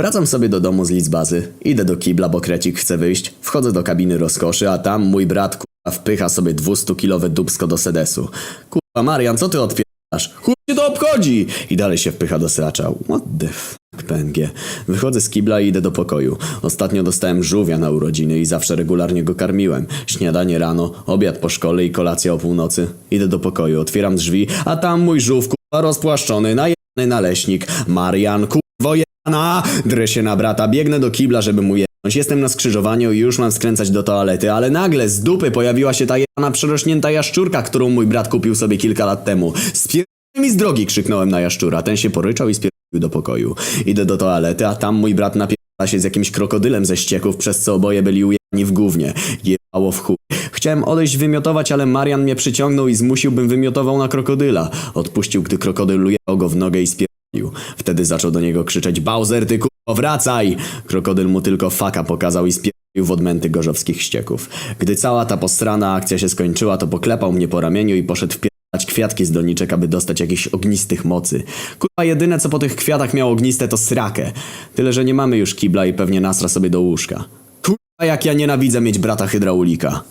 Wracam sobie do domu z Lizbazy. Idę do kibla, bo krecik chce wyjść. Wchodzę do kabiny rozkoszy, a tam mój brat kurwa wpycha sobie 200-kilowe dubsko do sedesu. Kurwa, Marian, co ty odpierasz? Chuj cię to obchodzi! I dalej się wpycha do seacza. What the fuck, PNG. Wychodzę z kibla i idę do pokoju. Ostatnio dostałem żółwia na urodziny i zawsze regularnie go karmiłem. Śniadanie rano, obiad po szkole i kolacja o północy. Idę do pokoju, otwieram drzwi, a tam mój żółw kurwa rozpłaszczony, najebany naleśnik. Marian, kurwo jana! Drę się na brata, biegnę do kibla, żeby mu jebnąć. Jestem na skrzyżowaniu i już mam skręcać do toalety, ale nagle z dupy pojawiła się ta jana przerośnięta jaszczurka, którą mój brat kupił sobie kilka lat temu. Spier... mi z drogi, krzyknąłem na jaszczura. Ten się poryczał i spierdolił do pokoju. Idę do toalety, a tam mój brat napierdala się z jakimś krokodylem ze ścieków, przez co oboje byli ujani w gównie. Jebało w chuj. Chciałem odejść wymiotować, ale Marian mnie przyciągnął i zmusił, bym wymiotował na krokodyla. Odpuścił, gdy krokodyl ujechał go w nogę i spierdolił. Wtedy zaczął do niego krzyczeć Bowser, ty kurwo, wracaj! Krokodyl mu tylko faka pokazał i spierdolił w odmęty gorzowskich ścieków. Gdy cała ta postrana akcja się skończyła, to poklepał mnie po ramieniu i poszedł wpierdalać kwiatki z doniczek, aby dostać jakichś ognistych mocy. Kurwa, jedyne co po tych kwiatach miało ogniste to srakę. Tyle, że nie mamy już kibla i pewnie nasra sobie do łóżka. Kurwa, jak ja nienawidzę mieć brata hydraulika.